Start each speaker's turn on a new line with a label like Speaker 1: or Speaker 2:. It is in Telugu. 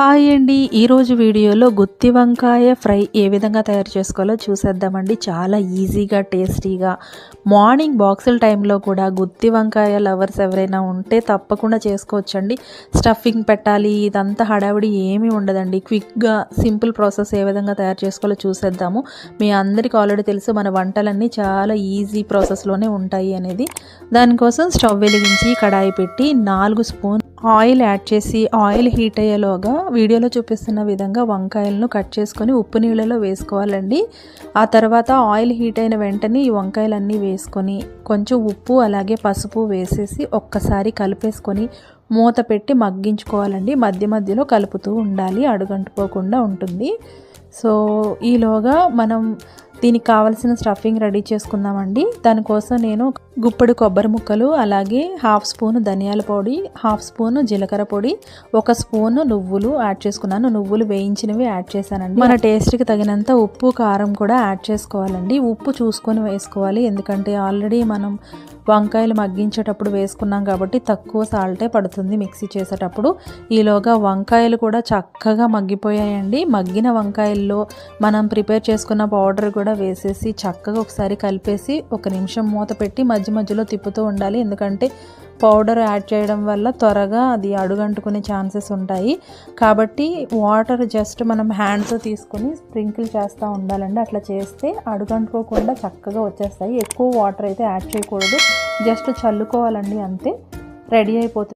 Speaker 1: హాయ్ అండి. ఈరోజు వీడియోలో గుత్తి వంకాయ ఫ్రై ఏ విధంగా తయారు చేసుకోవాలో చూసేద్దామండి. చాలా ఈజీగా టేస్టీగా. మార్నింగ్ బాక్సుల టైంలో కూడా గుత్తి వంకాయ లవర్స్ ఎవరైనా ఉంటే తప్పకుండా చేసుకోవచ్చండి. స్టఫింగ్ పెట్టాలి ఇదంతా హడావిడి ఏమీ ఉండదండి. క్విక్గా సింపుల్ ప్రాసెస్ ఏ విధంగా తయారు చేసుకోవాలో చూసేద్దాము. మీ అందరికీ ఆల్రెడీ తెలుసు మన వంటలన్నీ చాలా ఈజీ ప్రాసెస్లోనే ఉంటాయి అనేది. దానికోసం స్టవ్ వెలిగించి కడాయి పెట్టి నాలుగు స్పూన్ ఆయిల్ యాడ్ చేసి ఆయిల్ హీట్ అయ్యేలోగా వీడియోలో చూపిస్తున్న విధంగా వంకాయలను కట్ చేసుకొని ఉప్పు నీళ్ళలో వేసుకోవాలండి. ఆ తర్వాత ఆయిల్ హీట్ అయిన వెంటనే ఈ వంకాయలన్నీ వేసుకొని కొంచెం ఉప్పు అలాగే పసుపు వేసేసి ఒక్కసారి కలిపేసుకొని మూత పెట్టి మగ్గించుకోవాలండి. మధ్య మధ్యలో కలుపుతూ ఉండాలి అడుగంటుకోకుండా ఉంటుంది. సో ఈలోగా మనం దీనికి కావలసిన స్టఫింగ్ రెడీ చేసుకుందామండి. దానికోసం నేను గుప్పడి కొబ్బరి ముక్కలు అలాగే హాఫ్ స్పూన్ ధనియాల పొడి హాఫ్ స్పూన్ జీలకర్ర పొడి ఒక స్పూన్ నువ్వులు యాడ్ చేసుకున్నాను. నువ్వులు వేయించినవి యాడ్ చేశానండి. మన టేస్ట్కి తగినంత ఉప్పు కారం కూడా యాడ్ చేసుకోవాలండి. ఉప్పు చూసుకొని వేసుకోవాలి. ఎందుకంటే ఆల్రెడీ మనం వంకాయలు మగ్గించేటప్పుడు వేసుకున్నాం కాబట్టి తక్కువ సాల్టే పడుతుంది మిక్సీ చేసేటప్పుడు. ఈలోగా వంకాయలు కూడా చక్కగా మగ్గిపోయాయండి. మగ్గిన వంకాయల్లో మనం ప్రిపేర్ చేసుకున్న పౌడర్ కూడా వేసేసి చక్కగా ఒకసారి కలిపేసి ఒక నిమిషం మూత పెట్టి మధ్య మధ్యలో తిప్పుతూ ఉండాలి. ఎందుకంటే పౌడర్ యాడ్ చేయడం వల్ల త్వరగా అది అడుగంటుకునే ఛాన్సెస్ ఉంటాయి. కాబట్టి వాటర్ జస్ట్ మనం హ్యాండ్తో తీసుకొని స్ప్రింకిల్ చేస్తూ ఉండాలండి. అట్లా చేస్తే అడుగంటుకోకుండా చక్కగా వచ్చేస్తాయి. ఎక్కువ వాటర్ అయితే యాడ్ చేయకూడదు. జస్ట్ చల్లుకోవాలండి అంతే. రెడీ అయిపోతుంది.